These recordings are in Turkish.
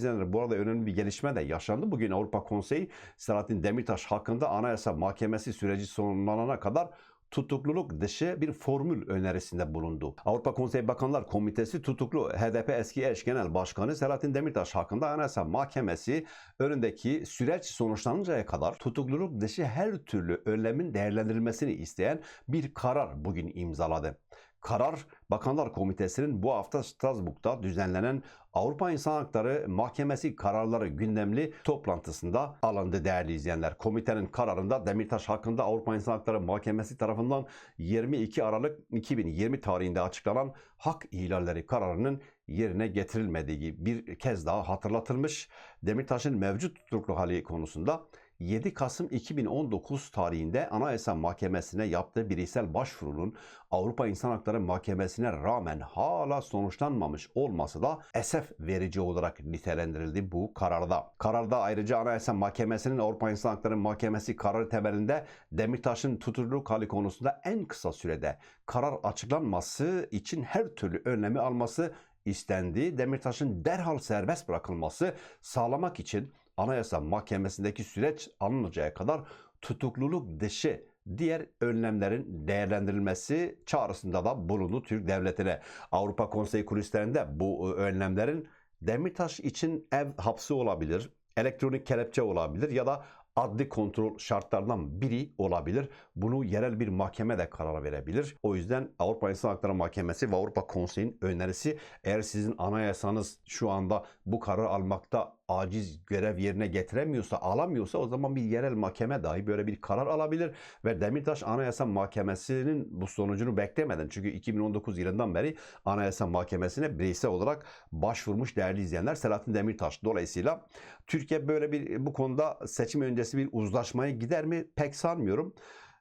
izleyenler bu arada önemli bir gelişme de yaşandı. Bugün Avrupa Konseyi Selahattin Demirtaş hakkında Anayasa Mahkemesi süreci sonlanana kadar tutukluluk dışı bir formül önerisinde bulundu. Avrupa Konseyi Bakanlar Komitesi tutuklu HDP eski eş genel başkanı Selahattin Demirtaş hakkında Anayasa Mahkemesi önündeki süreç sonuçlanıncaya kadar tutukluluk dışı her türlü önlemin değerlendirilmesini isteyen bir karar bugün imzaladı. Karar Bakanlar Komitesi'nin bu hafta Strasbourg'da düzenlenen Avrupa İnsan Hakları Mahkemesi kararları gündemli toplantısında alındı değerli izleyenler. Komitenin kararında Demirtaş hakkında Avrupa İnsan Hakları Mahkemesi tarafından 22 Aralık 2020 tarihinde açıklanan hak ihlalleri kararının yerine getirilmediği bir kez daha hatırlatılmış. Demirtaş'ın mevcut tutuklu hali konusunda 7 Kasım 2019 tarihinde Anayasa Mahkemesi'ne yaptığı bireysel başvurunun Avrupa İnsan Hakları Mahkemesi'ne rağmen hala sonuçlanmamış olması da esef verici olarak nitelendirildi bu kararda. Kararda ayrıca Anayasa Mahkemesi'nin Avrupa İnsan Hakları Mahkemesi kararı temelinde Demirtaş'ın tutukluluk hali konusunda en kısa sürede karar açıklanması için her türlü önlemi alması istendi. Demirtaş'ın derhal serbest bırakılması sağlamak için Anayasa Mahkemesi'ndeki süreç alınıncaya kadar tutukluluk dışı diğer önlemlerin değerlendirilmesi çağrısında da bulundu Türk Devleti'ne. Avrupa Konseyi kulislerinde bu önlemlerin Demirtaş için ev hapsi olabilir, elektronik kelepçe olabilir ya da adli kontrol şartlarından biri olabilir. Bunu yerel bir mahkeme de karar verebilir. O yüzden Avrupa İnsan Hakları Mahkemesi ve Avrupa Konseyi'nin önerisi eğer sizin anayasanız şu anda bu karar almakta aciz görev yerine getiremiyorsa, alamıyorsa o zaman bir yerel mahkeme dahi böyle bir karar alabilir ve Demirtaş Anayasa Mahkemesi'nin bu sonucunu beklemeden çünkü 2019 yılından beri Anayasa Mahkemesi'ne bireysel olarak başvurmuş değerli izleyenler Selahattin Demirtaş. Dolayısıyla Türkiye böyle bir bu konuda seçim öncesi bir uzlaşmaya gider mi pek sanmıyorum.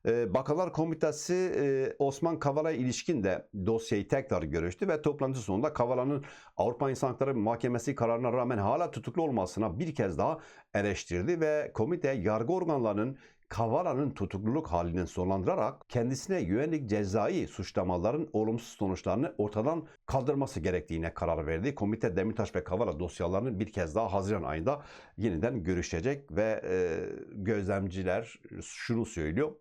Ee, Bakanlar Komitesi e, Osman Kavala'ya ilişkin de dosyayı tekrar görüştü ve toplantı sonunda Kavala'nın Avrupa İnsan Hakları Mahkemesi kararına rağmen hala tutuklu olmasına bir kez daha eleştirdi ve komite yargı organlarının Kavala'nın tutukluluk halini sonlandırarak kendisine yönelik cezai suçlamaların olumsuz sonuçlarını ortadan kaldırması gerektiğine karar verdi. Komite Demirtaş ve Kavala dosyalarını bir kez daha Haziran ayında yeniden görüşecek ve e, gözlemciler şunu söylüyor.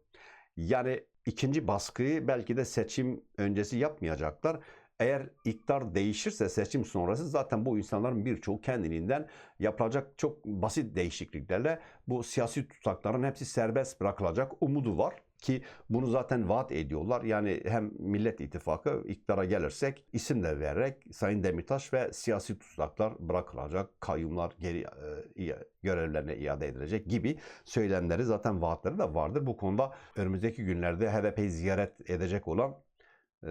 Yani ikinci baskıyı belki de seçim öncesi yapmayacaklar. Eğer iktidar değişirse seçim sonrası zaten bu insanların birçoğu kendiliğinden yapılacak çok basit değişikliklerle bu siyasi tutakların hepsi serbest bırakılacak umudu var ki bunu zaten vaat ediyorlar. Yani hem Millet İttifakı iktidara gelirsek isim de vererek Sayın Demirtaş ve siyasi tutsaklar bırakılacak, kayyumlar geri e, görevlerine iade edilecek gibi söylemleri zaten vaatleri de vardır. Bu konuda önümüzdeki günlerde HDP'yi ziyaret edecek olan e,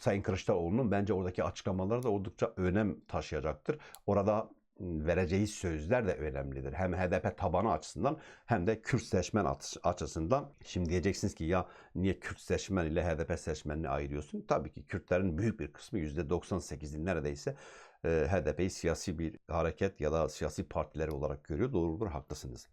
Sayın Kılıçdaroğlu'nun bence oradaki açıklamaları da oldukça önem taşıyacaktır. Orada vereceği sözler de önemlidir. Hem HDP tabanı açısından hem de Kürt seçmen açısından. Şimdi diyeceksiniz ki ya niye Kürt seçmen ile HDP seçmenini ayırıyorsun? Tabii ki Kürtlerin büyük bir kısmı %98'in neredeyse HDP'yi siyasi bir hareket ya da siyasi partileri olarak görüyor. Doğrudur, haklısınız.